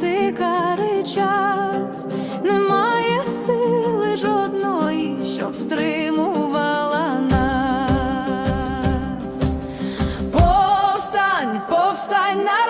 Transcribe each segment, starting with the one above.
Тика час, немає сили жодної, щоб стримувала нас. Повстань, повстань народ!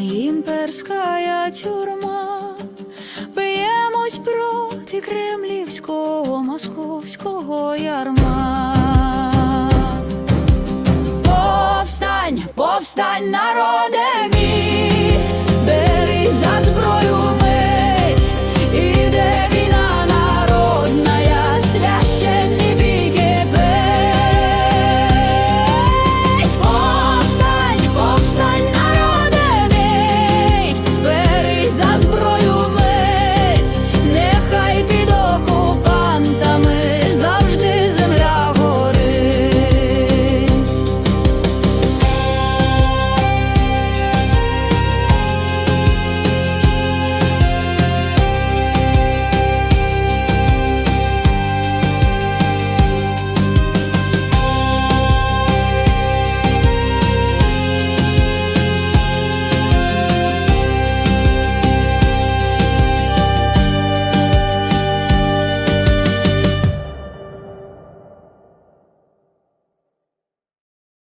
Імперська тюрма, б'ємось проти кремлівського московського ярма. Повстань, повстань, народе мій!